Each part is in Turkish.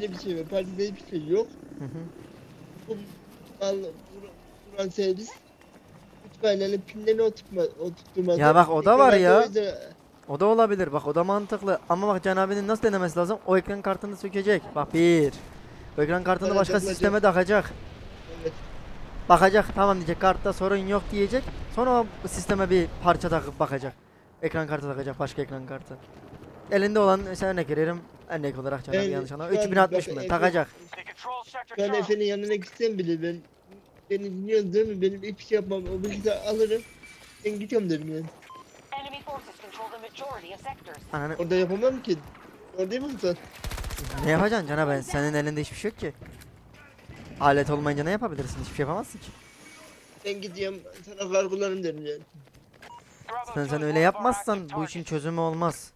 Öyle bir şey var. Partide hiçbir şey yok. Hı hı. Bu servis. Kütüphanenin pinlerini oturtma, oturtturmadı. Ya bak, o da var ya. O yüzden- O da olabilir. Bak o da mantıklı. Ama bak Can abinin nasıl denemesi lazım? O ekran kartını sökecek. Bak bir. O ekran kartını Evet, başka takılacak. sisteme takacak. Evet. Bakacak tamam diyecek kartta sorun yok diyecek. Sonra o sisteme bir parça takıp bakacak. Ekran kartı takacak başka ekran kartı. Elinde olan mesela örnek veriyorum. Örnek olarak Can abi Yani yanlış anlama. şu an 3060 bak, mı? Takacak. Ben. Efe'nin yanına gitsem bile ben beni dinliyorsun değil mi? Benim hiçbir şey yapmam. O bilgisayarı alırım. Ben gidiyorum derim yani. Enemy forces control the majority of sectors. Ananı Orada yapamam ki. Orada değil mi sen? ne yapacaksın Can abi? Senin elinde hiçbir şey yok ki. Alet olmayınca ne yapabilirsin? Hiçbir şey yapamazsın ki. Ben gidiyorum sana kargolarım derim yani. Sen sen öyle yapmazsan bu işin çözümü olmaz.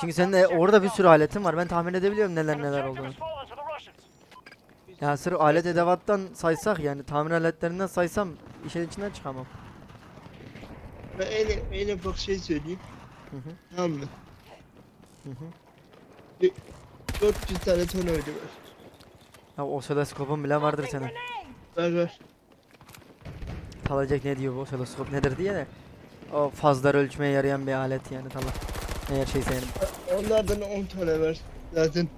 Çünkü senin de orada bir sürü aletin var. Ben tahmin edebiliyorum neler neler olduğunu. has fallen to the Russians. Ya sırf alet edevattan saysak yani tamir aletlerinden saysam işin içinden çıkamam. Ben en, en ufak şey söyleyeyim. Hı hı. Tamam mı? Hı hı. 400 tane ton öyle var. Ya osiloskopun bile vardır senin. Var var. Talacak ne diyor bu osiloskop nedir diye de. O fazları ölçmeye yarayan bir alet yani tamam. Eğer şeyse yani. Onlardan 10 tane var. Zaten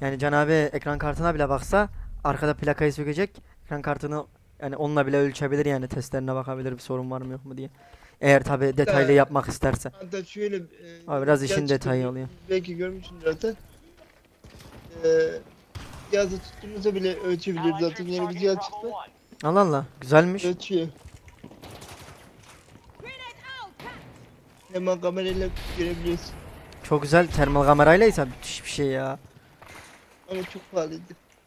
Yani Can abi ekran kartına bile baksa arkada plakayı sökecek. Ekran kartını yani onunla bile ölçebilir yani testlerine bakabilir bir sorun var mı yok mu diye. Eğer tabi detaylı Ee, yapmak isterse. hatta şöyle... E, Abi biraz işin detayı oluyor. Belki görmüşsün zaten. E, cihazı tuttuğumuzda bile ölçebilir zaten. Yeni bir cihaz çıktı. Allah Allah güzelmiş. Ölçüyor. Hemen kamerayla görebiliyorsun. Çok güzel termal kamerayla ise müthiş bir şey ya. Ama çok pahalıydı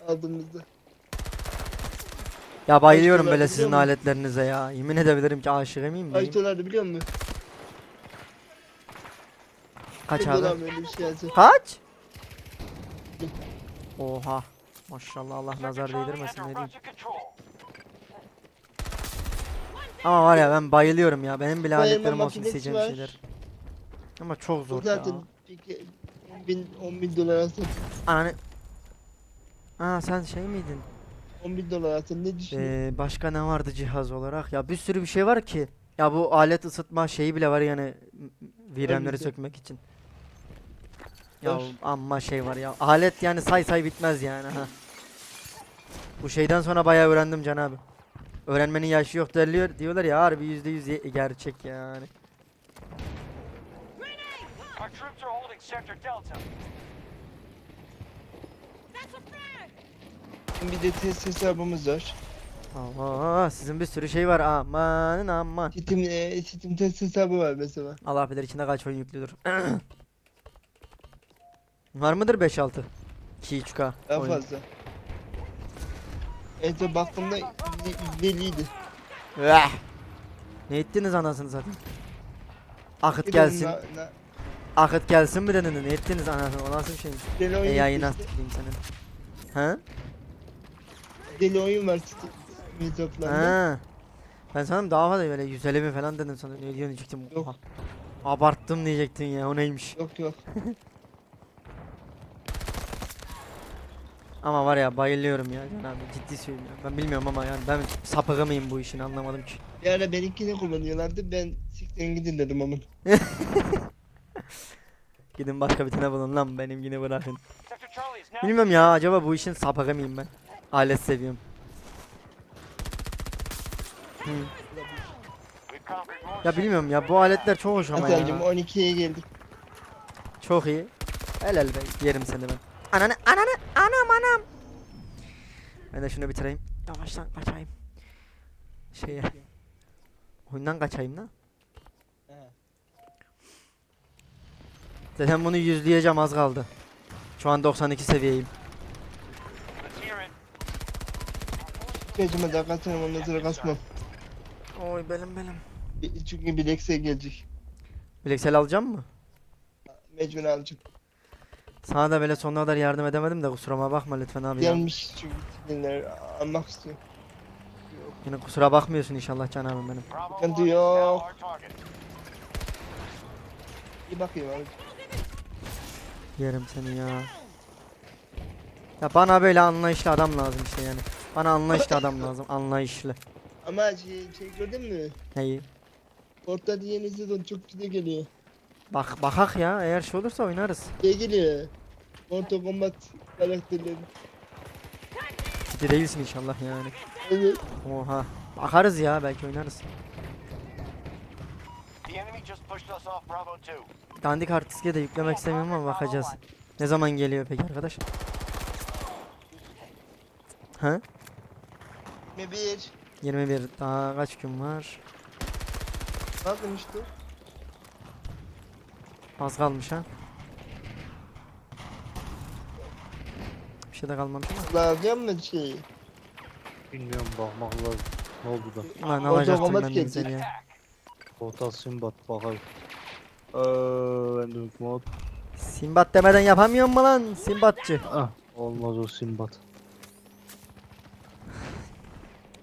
aldığımızda. Ya bayılıyorum böyle sizin musun? aletlerinize ya. Yemin edebilirim ki aşık emiyim Kaç diyeyim. dolardı biliyor musun? Kaç Bir abi? dolar böyle bir şey yazıyor. Kaç? Oha. Maşallah Allah nazar değdirmesin ne diyeyim. Ama var ya ben bayılıyorum ya. Benim bile Bayılma aletlerim olsun makinesi isteyeceğim var. şeyler. Ama çok zor zaten ya. peki 10 bin, 10 bin dolar alsın. Ananı... Aa sen şey miydin? 10 bin dolar alsın ne düşünüyorsun? Ee, başka ne vardı cihaz olarak? Ya bir sürü bir şey var ki. Ya bu alet ısıtma şeyi bile var yani VRAM'leri ki. sökmek için. Ya Var. amma şey var ya. Alet yani say say bitmez yani ha. Bu şeyden sonra bayağı öğrendim Can abi. Öğrenmenin yaşı yok derliyor diyorlar ya harbi yüzde yüz gerçek yani. Our troops are holding sector Delta. Bir de test hesabımız var. Aa, sizin bir sürü şey var amanın aman. Steam, e, Steam test hesabı var mesela. Allah bilir içinde kaç oyun yüklüdür. var mıdır 5-6? 2-3K Daha oyun. fazla. Son baktığımda 150'ydi. Eh! Ne ettiniz anasını satayım? Akıt gelsin. na- na- Akıt gelsin mi dedin? Ne ettiniz anasını? O nasıl bir şeymiş? Deli E oyun yayına işte. tıklayayım senin. Ha? Deli oyun var. Ha. Ben sanırım daha fazla böyle 150 bin falan dedim sana. Ne diyorsun diyecektim. Yok. Abarttım diyecektin ya o neymiş. Yok yok. Ama var ya bayılıyorum ya Can abi ciddi söylüyorum. Ben bilmiyorum ama yani ben sapığı mıyım bu işin anlamadım ki. Bir ara benimkini kullanıyorlardı. Ben siktirin gidin dedim ama. Gidin başka bir tane bulun lan benimkini bırakın. Bilmiyorum ya acaba bu işin sapığı mıyım ben? Alet seviyorum. More Ya bilmiyorum ya bu aletler çok hoş ama Hasan'cım ya. 12'ye geldik. Çok iyi. Helal be yerim seni ben. Ananı ananı anam anam. Ben de şunu bitireyim. Yavaştan kaçayım. Şeye. Oyundan kaçayım lan. Zaten bunu yüzleyeceğim az kaldı. Şu an 92 seviyeyim. Kaçıma da kasarım ondan sonra kasmam. Oy belim belim. Bir- Çünkü bir Lex'e gelecek. Bileksel alacağım mı? Mecbur alacağım. Sana da böyle sonuna kadar yardım edemedim de kusuruma bakma lütfen abi ya. Gelmiş çünkü skinler almak istiyor. Yine kusura bakmıyorsun inşallah canım benim. Sıkıntı yok. Bir bakayım abi. Yerim seni ya. Ya bana böyle anlayışlı adam lazım işte yani. Bana anlayışlı adam lazım. Anlayışlı. Ama şey, şey gördün mü? Neyi? Portal yeni sezon çok güzel geliyor. Bak bakak ya eğer şey olursa oynarız. Şey geliyor. Mortal Kombat karakterleri. Ciddi değilsin inşallah yani. Evet. Oha. Bakarız ya belki oynarız. The enemy just pushed us off Bravo 2. Dandik artistliğe de yüklemek istemiyorum ama bakacağız. Ne zaman geliyor peki arkadaş? Ha? Ne bir. 21 daha kaç gün var? Ne yapmıştı? Az kalmış ha. Bir şey de kalmamış ama. Alacağım mı şeyi? Bilmiyorum bakmak lazım. Ne oldu da? Lan alacaktım ben de gelecek. güzel ya. Portal Simbat bakayım. Eee ben de mod. Simbat demeden yapamıyor mu lan Simbatçı? Ah olmaz o Simbat.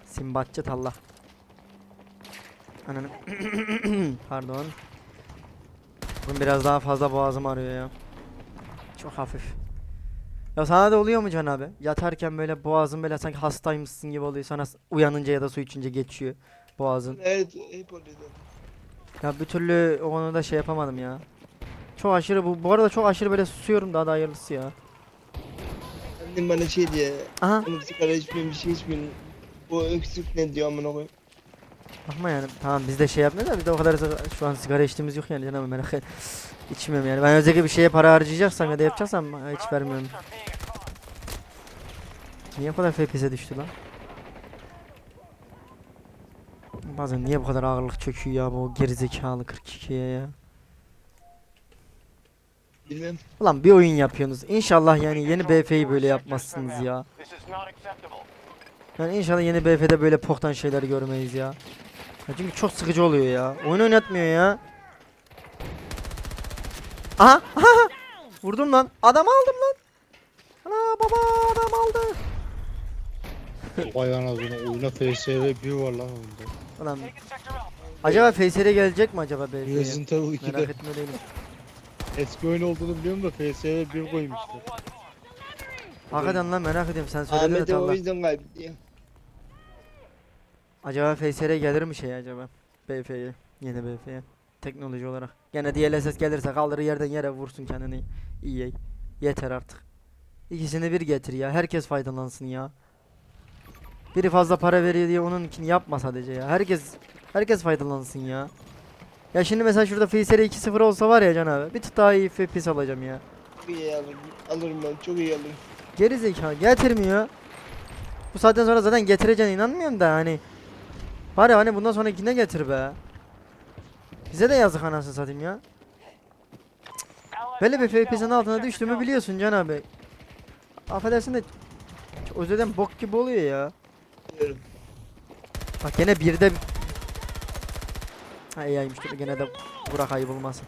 Simbatçı talla. Ananı. Pardon. Bugün biraz daha fazla boğazım ağrıyor ya. Çok hafif. Ya sana da oluyor mu Can abi? Yatarken böyle boğazın böyle sanki hastaymışsın gibi oluyor. Sana s- uyanınca ya da su içince geçiyor boğazın. Evet hep oluyordu. Ya bir türlü o konuda şey yapamadım ya. Çok aşırı bu bu arada çok aşırı böyle susuyorum daha da hayırlısı ya. Annem bana şey diye. Aha Oğlum sigara içmeyin bir şey içmeyin. Bu öksürük ne diyor amına koyayım. bakma yani tamam biz de şey yapmıyoruz da bir de o kadar şu an sigara içtiğimiz yok yani canım merak et. İçmiyorum yani. Ben özellikle bir şeye para harcayacaksam ya da yapacaksam ha, hiç vermiyorum. Niye bu kadar FPS'e düştü lan? Bazen niye bu kadar ağırlık çöküyor ya bu gerizekalı 42'ye ya? Bilmem. Ulan bir oyun yapıyorsunuz. İnşallah yani yeni BF'yi böyle yapmazsınız ya. Yani inşallah yeni BF'de böyle poktan şeyler görmeyiz ya. ya. Çünkü çok sıkıcı oluyor ya. Oyun oynatmıyor ya. Aha! Aha! Vurdum lan. Adam aldım lan. Ana baba adam aldı. Vay anasını oyuna FSV 1 var lan oyunda. Ulan acaba FSR'e gelecek mi acaba BF'ye? Resident Evil Merak 2'de etme değilim. eski oyun olduğunu biliyorum da FSV 1 Bravo koymuşlar. 1 armed. Hakikaten lan merak ediyorum sen söyledin de Ahmet'e o yüzden kaybetti ya. Acaba FSR'e gelir mi şey acaba? BF'ye. Yeni BF'ye. Teknoloji olarak. Gene DLSS gelirse kaldırır yerden yere vursun kendini. İyi. Yeter artık. İkisini bir getir ya. Herkes faydalansın ya. Biri fazla para veriyor diye onunkini yapma sadece ya. Herkes herkes faydalansın ya. Ya şimdi mesela şurada FSR 2.0 olsa var ya Can abi. Bir tık daha iyi FPS alacağım ya. Çok iyi alırım. Alırım ben çok iyi alırım. Geri zekalı getirmiyor. Bu saatten sonra zaten getireceğine inanmıyorum da hani. Bari hani bundan sonrakine getir be. Bize de yazık anasını satayım ya. Böyle bir now altına düştüğümü biliyorsun Can abi. Affedersin de çok özelden bok gibi oluyor ya. Diyorum. Bak gene birde Ha yaymış dur gene de Burak ayıp olmasın.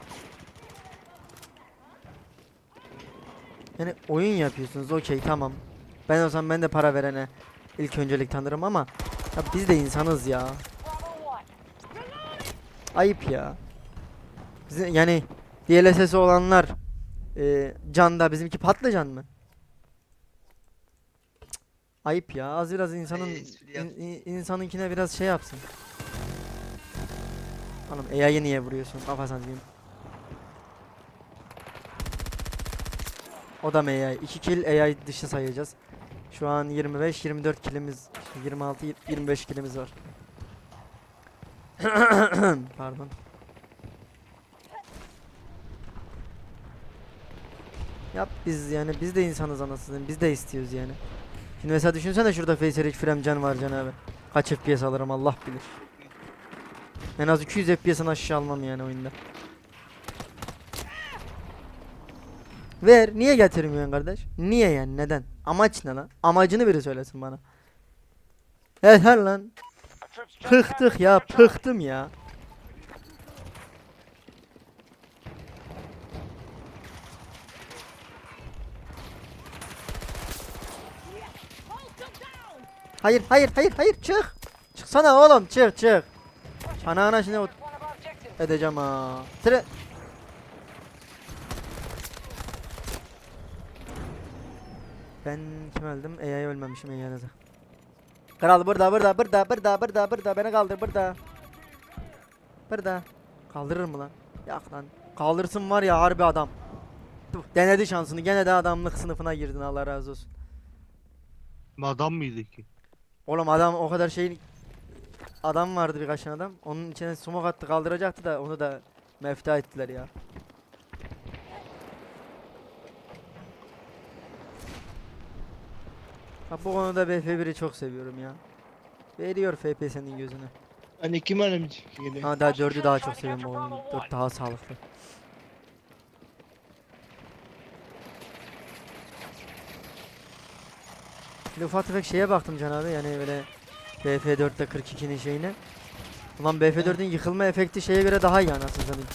Yani oyun yapıyorsunuz okey tamam. Ben o zaman ben de para verene ilk öncelik tanırım ama ya biz de insanız ya. Bravo 1. Ayıp ya. Bizim, yani DLSS olanlar e, canda bizimki patlıcan mı? Ayıp ya. Az biraz insanın Ay, espri yap. in- in- insanınkine biraz şey yapsın. Hanım AI'ye niye vuruyorsun? Kafasına diyeyim. O da mı AI? 2 kill AI dışı sayacağız. Şu an 25 24 killimiz 26 25 killimiz var. Pardon. Yap biz yani biz de insanız anasını biz de istiyoruz yani. Şimdi mesela düşünsene şurada Facer Frame can var can abi. Kaç FPS alırım Allah bilir. En az 200 FPS'den aşağı almam yani oyunda. Ver niye getirmiyorsun kardeş? Niye yani neden? Amaç ne lan? Amacını biri söylesin bana. Yeter lan. Pıktık ya pıktım ya. Hayır hayır hayır hayır çık. Çıksana oğlum çık çık. Anana şimdi edeceğim ha. Tire Ben kim öldüm? AI ölmemişim AI da. Kral burada burada burada burada burada burada beni kaldır burada. Burada. Kaldırır mı lan? Yak lan. Kaldırsın var ya harbi adam. Tuh, denedi şansını gene de adamlık sınıfına girdin Allah razı olsun. Adam mıydı ki? Oğlum adam o kadar şey adam vardı birkaç tane adam. Onun içine smoke attı kaldıracaktı da onu da mefta ettiler ya. Ha bu konuda BF1'i çok seviyorum ya. Veriyor FPS'nin gözüne. Hani kim geliyor? Ha daha 4'ü daha çok seviyorum bu oyunu. 4 daha sağlıklı. Bir ufak tefek şeye baktım Can abi yani böyle BF4'te 42'nin şeyine. Ulan BF4'ün yıkılma efekti şeye göre daha iyi anasını satayım.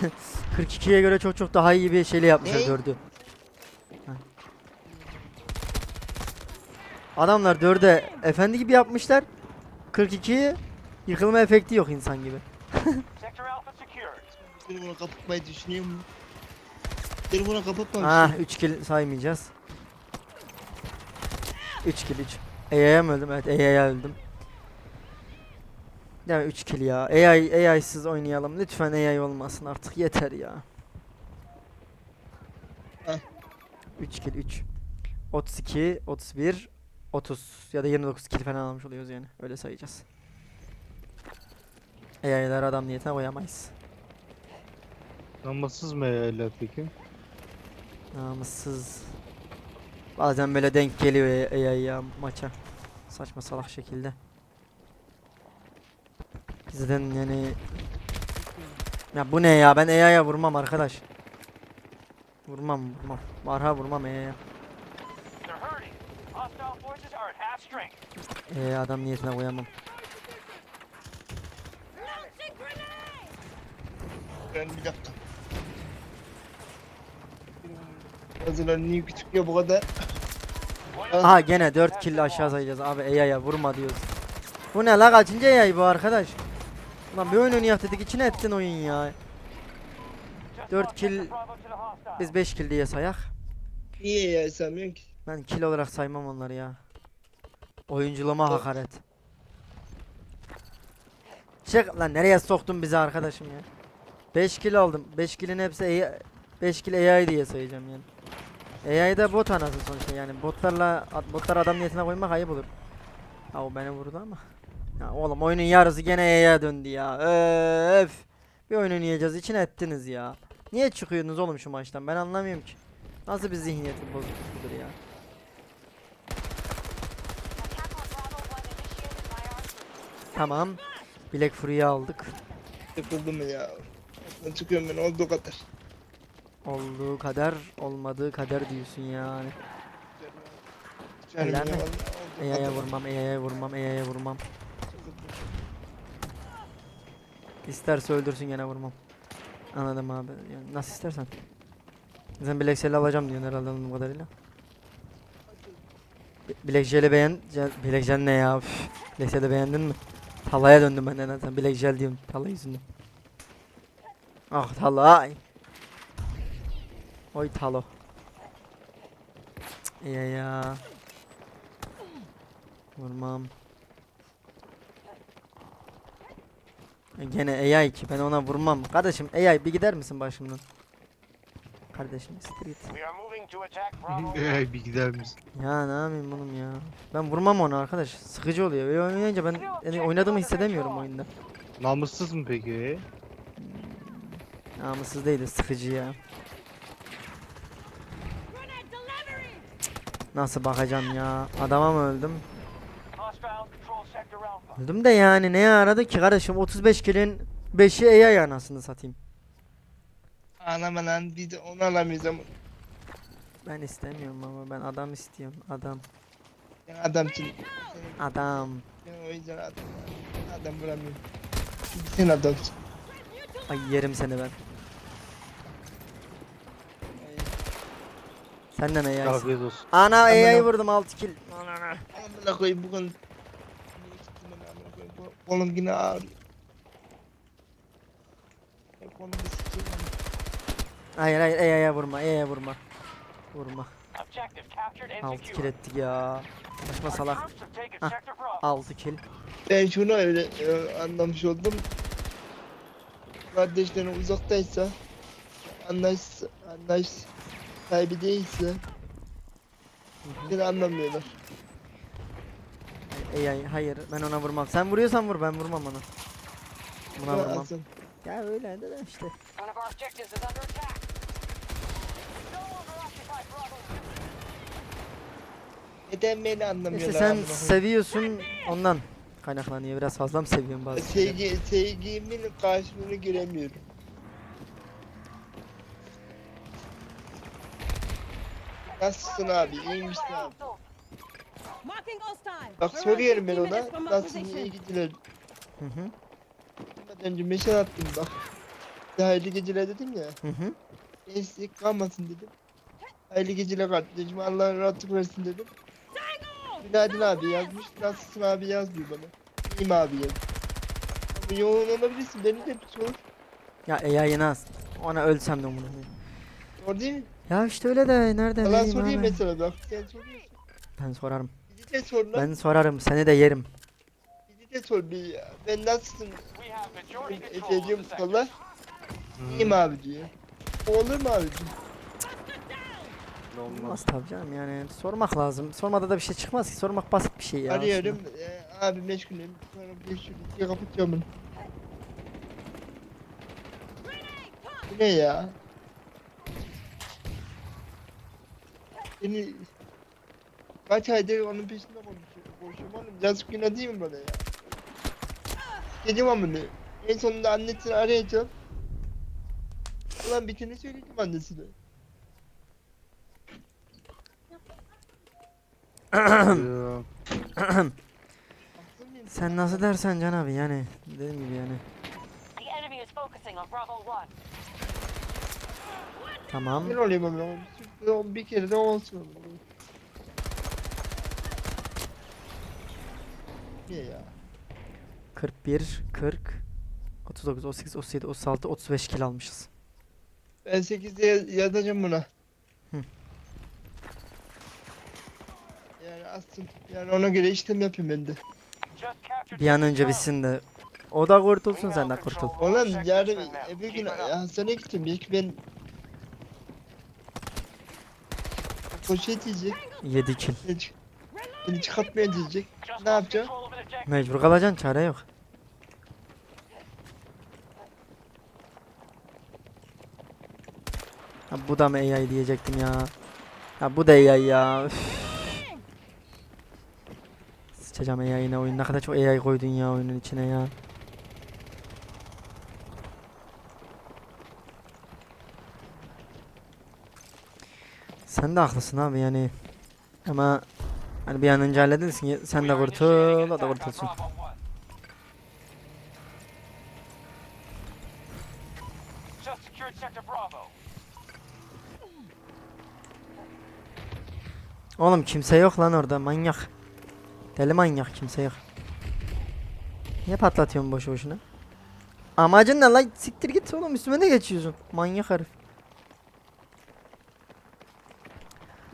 42'ye göre çok çok daha iyi bir şeyle yapmışlar Ne? 4'ü. Ha. Adamlar 4'e efendi gibi yapmışlar. 42'yi yıkılma efekti yok insan gibi. Telefonu kapatmayı düşünüyor mu? Telefonu kapatmamış. Ah 3 kill saymayacağız. 3 kill 3. AI'ya mı öldüm? Evet AI'ya öldüm. Ya 3 kill ya. AI AI'sız oynayalım. Lütfen AI olmasın artık yeter ya. Heh. 3 kill 3. 32, 31, 30 ya da 29 kill falan almış oluyoruz yani. Öyle sayacağız. AI'lar adam niyetine koyamayız. Namussuz mu öyle peki? Namussuz. Bazen böyle denk geliyor AI ya maça. Saçma salak şekilde. Zaten yani... Ya bu ne ya? Ben AI'ya vurmam arkadaş. Vurmam vurmam. Varha vurmam strength. AI adam niyetine koyamam. Ben bir dakika. Hazırlar niye küçük ya bu kadar? Aha gene 4 kill aşağı sayacağız abi AI'ya vurma diyoruz. Bu ne la kaçıncı AI bu arkadaş? Lan bir oyun oynayak dedik içine ettin oyun ya. Just Dört lost kill-. Biz 5 kill diye sayak. Niye ya sanmıyorsun ki? Ben kill olarak saymam onları ya. Oyunculuğuma hakaret. Çık lan nereye soktun bizi arkadaşım ya? 5 kill aldım. 5 kill'in hepsi AI, 5 kill AI diye sayacağım yani. AI da bot anası sonuçta yani botlarla botlar adam niyetine koymak ayıp olur. Ha o beni vurdu ama. Ya oğlum oyunun yarısı gene AI'ya döndü ya. Öf. Bir oyun oynayacağız içine ettiniz ya. Niye çıkıyorsunuz oğlum şu maçtan ben anlamıyorum ki. Nasıl bir zihniyetin bozukluğudur ya. Attack on Bravo 1 initiated by our troops. Tamam. Black Fury'yi aldık. Sıkıldım ya. Ben çıkıyorum ben olduğu kadar. Olduğu kadar olmadığı kadar diyorsun yani. Helal ya, mi? kadar. vurmam, E'ye vurmam, E'ye vurmam. İsterse öldürsün gene vurmam. Anladım abi. Yani nasıl istersen. Sen Shell'i alacağım diyorsun herhalde anladığım kadarıyla. Bi- Black Shell'i beğen... Shell ne ya? Shell'i beğendin mi? Talaya döndüm ben sen Black Shell diyorum. Tala yüzünden. Ah Talay. Oy Talo. Ya ya. Vurmam. E, Gene AI ki ben ona vurmam. Kardeşim AI bir gider misin başımdan? Kardeşim 1. Ee, bir gider misin? Ya ne yapayım oğlum ya. Ben vurmam onu arkadaş. Sıkıcı oluyor. Öyle oynayınca ben yani oynadığımı hissedemiyorum oyunda. Namussuz mu peki? Namussuz değil de sıkıcı ya. Nasıl bakacağım ya? Adama mı öldüm? Öldüm de yani neye aradı ki kardeşim 35 kilin 5'i AI anasını satayım. Anam lan biz de onu alamayız ama. Ben istemiyorum ama ben adam istiyorum. Adam. Sen adamsın. Adam. Sen o yüzden adam. Adam bulamıyorum. Sen adamsın. Ay yerim seni ben. Senden AI'sin. Afiyet olsun. Ana AI'yi vurdum 6 kill. Amına koyayım bugün. Niye çıktım ben amına koyayım? Kol- Kolum yine ağrıyor. Ya Kolum da sıkıyor. Hayır hayır AI'ye vurma AI'ye vurma. Vurma. Objective captured and 6 kill secured. ettik ya. Saçma Our salak. troops have taken Ah. sector Bravo. 6 kill. Ben şunu öyle e, anlamış oldum. Kardeşlerin uzaktaysa, anlaş, anlaş sahibi değilse, seni anlamıyorlar. Ey ay hayır ben ona vurmam. Sen vuruyorsan vur ben vurmam ona. Buna Ha, vurmam. Asım. Ya öyle de işte. One of our objectives is under attack. No longer occupy Bravo 2. Neden beni anlamıyorlar? İşte sen amına koyayım? seviyorsun ondan kaynaklanıyor. Biraz fazla mı seviyorsun şeyleri? Sevgi, sevgimin karşılığını göremiyorum. Nasılsın abi? İyi misin abi? Bak soruyorum ben 15 ona. Nasılsın? İyi geceler. Hı hı. Gitmeden önce mesaj attım bak. Hayırlı geceler dedim ya. Hı hı. Eksik kalmasın dedim. Hayırlı geceler kardeşim. Allah rahatlık versin dedim. Günaydın abi yazmış. Nasılsın abi yaz diyor bana. İyiyim abi yaz. Ama yoğun olabilirsin. Beni de bir sor. Ya AI az. Ona ölsem de değil. Sor değil mi? Ya işte öyle de nereden bileyim sorayım abi. mesela bak. Sen soruyorsun. Ben sorarım. Bizi de sor lan. Ben sorarım seni de yerim. Bizi de sor bir ya. Ben nasılsın? Sector. falan. İyiyim abi diyor. Bu olur mu abicim? Olmaz tabii canım yani sormak lazım. Sormada da bir şey çıkmaz ki. Sormak basit bir şey ya. Arıyorum. Ee, abi meşgulüm. Sonra görüşürüz diye kapatacağım bunu. Bu ne ya? Seni kaç aydır onun peşinde konuşuyorum. Konuşuyorum oğlum. Yazık günah değil mi bana ya? Dedim ama ne? En sonunda annesini arayacağım. Ulan biteni söyleyeceğim annesine. Mıyım? Sen nasıl dersen Can abi yani. Dediğim gibi yani. The enemy is focusing on Bravo 1. Tamam. Ne oluyor bana? Bir- Bir kere de olsun. Niye ya? 41, 40, 39, 38, 37, 36, 35 kill almışız. Ben 8'de yaz- yazacağım buna. Hı. Yani aslında yani ona göre işlem yapayım ben de. Bir an önce bitsin de. O da kurtulsun sen de kurtul. Oğlum yarın Keep gün hastaneye gideceğim. Belki ben poşet yiyecek. 7 kill. Beni, çık- beni çıkartmaya diyecek. Just Ne yapacağım? Mecbur kalacaksın çare yok. Ha, bu da mı AI diyecektim ya. Ha bu da AI ya. Sıçacağım AI'ine oyun. Ne kadar çok AI koydun ya oyunun içine ya. Sen de haklısın abi yani. Ama hani bir an önce halledilsin. Sen de kurtul, o da kurtulsun. Bravo 1. Just secured sector Bravo. Oğlum kimse yok lan orada manyak. Deli manyak kimse yok. Niye patlatıyorsun boşu boşuna? Amacın ne lan? Siktir git oğlum üstüme de geçiyorsun. Manyak herif.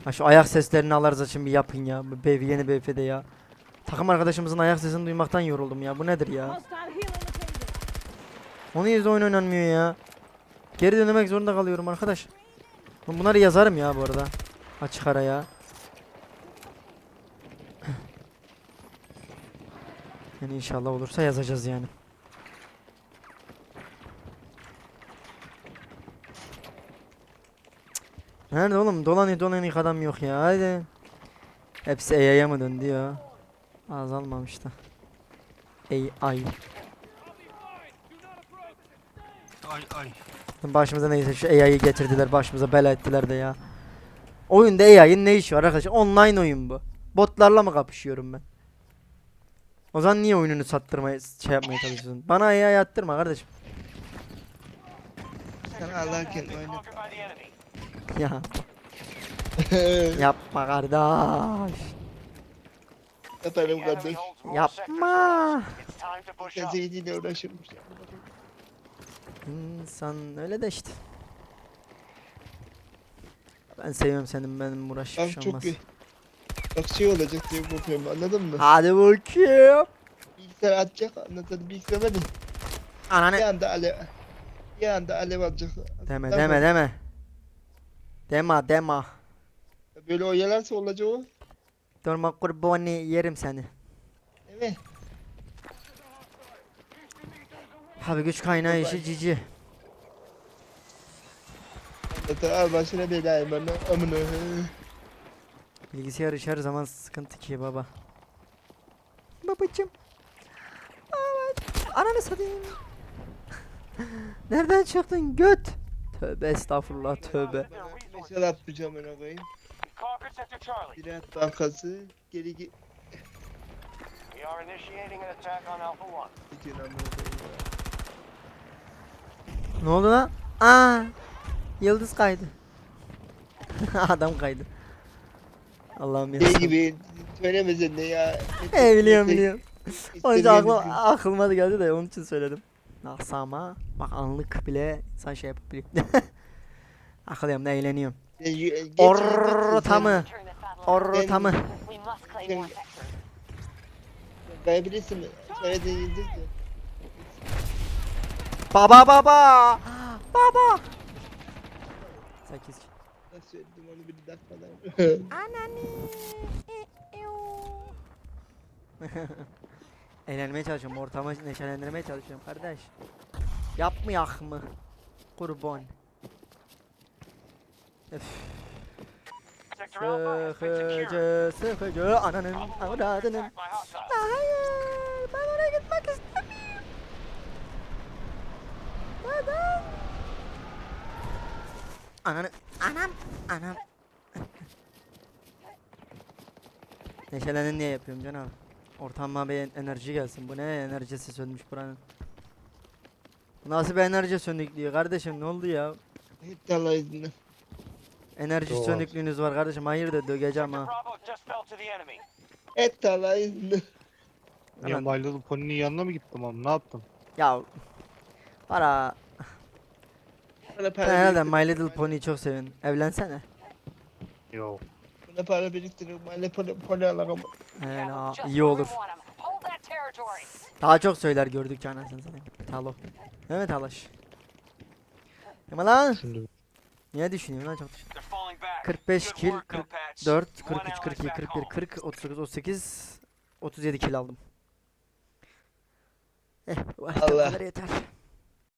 Ha şu ayak seslerini alırız için bir yapın ya. Bu BV yeni BF'de ya. Takım arkadaşımızın ayak sesini duymaktan yoruldum ya. Bu nedir ya? Onun yüzünden oyun oynanmıyor ya. Geri dönmek zorunda kalıyorum arkadaş. Bunları yazarım ya bu arada. Açık ara ya. Yani inşallah olursa yazacağız yani. Nerede oğlum? Dolanıyor dolanıyor adam yok ya. Hadi. Hepsi AI'ya mı döndü ya? Azalmamış da. AI. Ay ay. Başımıza neyse şu AI'yi getirdiler başımıza bela ettiler de ya. Oyunda AI'nin ne işi var arkadaşlar? Online oyun bu. Botlarla mı kapışıyorum ben? O zaman niye oyununu sattırmaya şey yapmaya çalışıyorsun? Bana AI attırma kardeşim. Sen has been oyna. Ya yapma kardeş. Enemy kardeş. Yapma. zeytiyle uğraşırmış. İnsan öyle de işte. Ben seviyorum senin benim uğraş bir Bak şey çok olmaz. iyi. Bak şey olacak diye korkuyorum anladın mı? Hadi bakayım. Bilgisayar atacak anladın bilgisayar var ya. Bir Ananı. anda alev. Bir anda alev alacak. Deme deme deme. Dema dema. Böyle oyalarsa olacak o. Durma kurbanı yerim seni. Evet. Abi güç kaynağı işi cici. Al başına belayı bana amına. Bilgisayar iş her zaman sıkıntı ki baba. Babacım. Ananı satayım. Nereden çıktın göt? Tövbe estağfurullah tövbe. Meşal atmayacağım ona koyayım. Ziraat Bankası geri gi- We are initiating an attack on Alpha 1. gidiyor amına koyayım ya. Ne oldu lan? Aa! Yıldız kaydı. Adam kaydı. Allah'ım ya. Şey gibi söylemesin de ya. He biliyorum biliyorum. Onun için İstediğimiz aklıma, da geldi de onun için söyledim. Aksama bak anlık bile insan şey yapabiliyor. Akılıyorum da eğleniyorum. Y- geç Ortamı. Ortamı. Mi? Söylediğin yıldız ya. Baba baba. Baba. 8 Nasıl söyledim onu bir dakikada. Anani. Eğlenmeye çalışıyorum. Ortamı neşelendirmeye çalışıyorum kardeş. Yapmayak mı? Kurban. Öf. Sector Alpha has been secured. Sıkıcı sıkıcı ananın Alpha 1 is under avradının. Hayır ben oraya gitmek istemiyorum. Neden? Ananı anam anam. Neşelenin niye yapıyorum canım? Ortama bir enerji gelsin. Bu ne enerjisi sönmüş buranın. Bu nasıl bir enerji sönüklüğü kardeşim ne oldu ya? Hep Allah. Enerji Doğru. sönüklüğünüz var kardeşim hayırdır dögeceğim Sector ha. Allah izni. Ya. My Little Pony'nin yanına mı gittim oğlum ne yaptın? Ya para Bana para Sen herhalde biriktir. My Little Pony'yi çok sevin. Evlensene. Yo. Bana para biriktiriyorum. Bana para, para alalım. He, Yeah, aa, just iyi olur. Daha çok söyler gördükçe anasını satayım. Talo. Evet Talaş. Ama lan Şimdi niye düşünüyorsun lan çok düşün. They're falling back. 45 Good kill, work, Notepatch. 44, One 43, ally's 42, back 41, home. 40, 39, 38, 37 kill aldım. Eh, bu Allah. yeter.